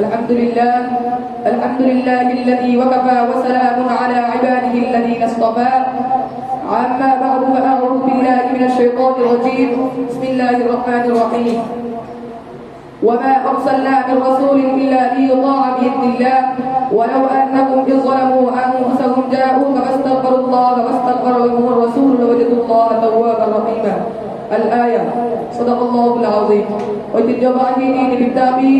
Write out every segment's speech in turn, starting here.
الحمد لله الحمد لله الذي وكفى وسلام على عباده الذين اصطفى. عما بعد فأعوذ بالله من الشيطان الرجيم. بسم الله الرحمن الرحيم. وما أرسلنا من رسول إلا ليطاع بإذن الله. ولو أنهم إذ ظلموا أنفسهم جاءوك فاستغفروا الله واستغفر لهم الرسول لوجدوا الله توابا رحيما. الآية صدق الله العظيم ঐতিহ্যবাহী দিন বিদ্যাপী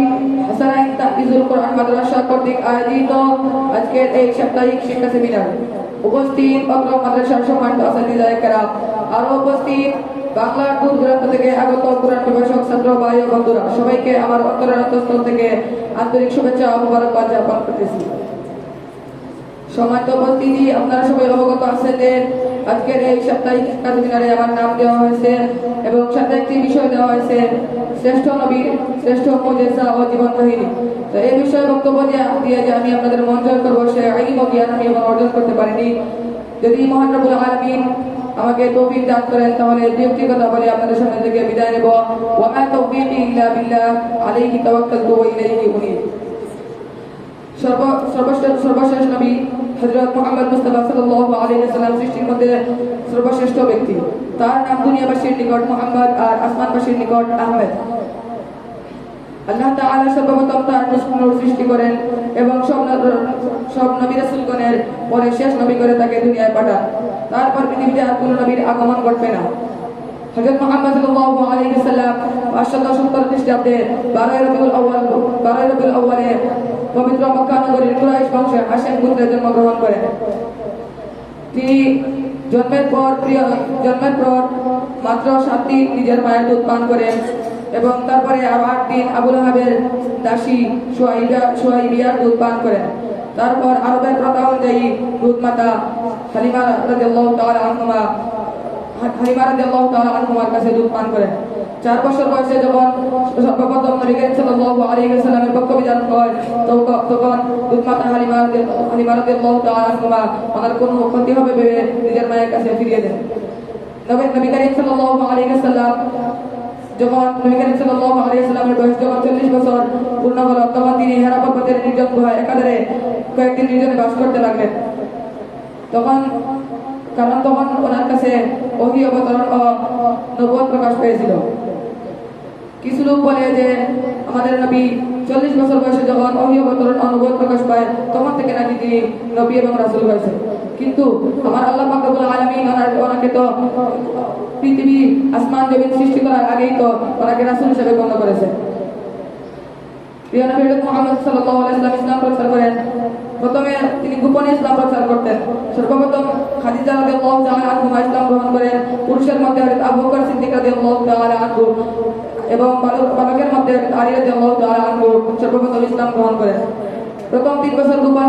হাসানাইন তাহফিজুল কোরআন মাদ্রাসা কর্তৃক আয়োজিত আজকের এই সাপ্তাহিক শিক্ষা সেমিনার উপস্থিত অগ্র মাদ্রাসার সম্মানিত আসাদিদায় কেরাম আরো উপস্থিত বাংলার দূর দূরান্ত থেকে আগত কোরআন গবেষক ছাত্র ভাই ও বন্ধুরা সবাইকে আমার অন্তরের অন্তঃস্থল থেকে আন্তরিক শুভেচ্ছা ও মোবারকবাদ জ্ঞাপন করতেছি সম্মানিত উপস্থিতি আপনারা সবাই অবগত আছেন যে আজকের এই সাপ্তাহিক শিক্ষা সেমিনারে আমার নাম দেওয়া হয়েছে এবং সাথে একটি বিষয় দেওয়া হয়েছে শ্রেষ্ঠ নবীর শ্রেষ্ঠ মজেসা ও জীবন কাহিনী তো এই বিষয়ে বক্তব্য দিয়ে দিয়ে যে আমি আপনাদের মন জয় করবো সে আইন ও জ্ঞান আমি আমার অর্জন করতে পারিনি যদি মহান রবুল আলমিন আমাকে তৌফিক দান করেন তাহলে দুটি কথা বলে আপনাদের সামনে থেকে বিদায় নেব ওয়া তৌফিক ইল্লা বিল্লাহ আলাইহি তাওয়াক্কালতু ওয়া ইলাইহি উনীব সর্ব সর্বশ্রেষ্ঠ সর্বশেষ নবী হযরত মুহাম্মদ মুস্তাফা সাল্লাল্লাহু আলাইহি ওয়াসাল্লাম সৃষ্টির মধ্যে সর্বশ্রেষ্ঠ ব্যক্তি। তার নাম দুনিয়াবাসীর নিকট মুহাম্মদ আর আসমানবাসীর নিকট আহমেদ। আল্লাহ তাআলা সর্বপ্রথম তার নূর সৃষ্টি করেন এবং সব সব নবী রাসূলগণের পরে শেষ নবী করে তাকে দুনিয়ায় পাঠান। তারপর পৃথিবীতে আর কোনো নবীর আগমন ঘটবে না। হযরত মুহাম্মদ সাল্লাল্লাহু আলাইহি ওয়াসাল্লাম 570 খ্রিস্টাব্দে 12 রবিউল আউয়াল 12 রবিউল আউয়ালে পবিত্র মক্কা নগরীর কুরাইশ বংশে হাশেম গোত্রে জন্মগ্রহণ করেন তিনি জন্মের পর প্রিয় জন্মের পর মাত্র সাত দিন নিজের মায়ের দুধ পান করেন এবং তারপরে আরও আট দিন আবুল হাবের দাসী সোয়াইবা সোয়াইবিয়ার দুধ পান করেন। তারপর আরবের প্রথা অনুযায়ী দুধ মাতা হালিমা রাদিয়াল্লাহু তাআলা আনহুমা হালিমা রাদিয়াল্লাহু তাআলা আনহুমার কাছে দুধ পান করেন চার বছর বয়সে যখন সর্বপ্রথম নবী করিম সাল্লাল্লাহু আলাইহি ওয়াসাল্লামের পক্ষ হয় তখন তখন দুধ মাতা হালিমা হালিমা রাদিয়াল্লাহু কোনো ক্ষতি হবে ভেবে নিজের মায়ের কাছে ফিরিয়ে দেন। নবী নবী করিম সাল্লাল্লাহু আলাইহি ওয়াসাল্লাম যখন নবী করিম বয়স যখন 40 বছর পূর্ণ হলো, তখন তিনি হেরা পর্বতের নির্জন গুহায় একাধারে কয়েকদিন নির্জনে বাস করতে লাগলেন। তখন কারণ তখন ওনার কাছে ওহি অবতরণ ও নবুয়ত প্রকাশ পেয়েছিল। কিছু লোক বলে যে, আমাদের নবী চল্লিশ বছর বয়সে যখন ওহি অবতরণ নবুয়ত প্রকাশ পায়, তখন থেকে নাকি তিনি নবী এবং রাসূল হয়েছে কিন্তু আমার আল্লাহ আলামিন ওনার, ওনাকে তো পৃথিবী আসমান জমিন সৃষ্টি করার আগেই তো ওনাকে রাসূল হিসেবে গণ্য করেছে ইসলাম প্রচার করেন। প্রথমে তিনি গোপনে ইসলাম প্রচার করতেন। সর্বপ্রথম রাদিয়াল্লাহু তাআলা আনহা গ্রহণ করেন, পুরুষের মধ্যে হযরত আবু বকর সিদ্দিক রাদিয়াল্লাহু তাআলা এবং বালক, বালকের মধ্যে আলী রাদিয়াল্লাহু তাআলা আনহু সর্বপ্রথম ইসলাম গ্রহণ করেন। প্রথম তিন বছর গোপনে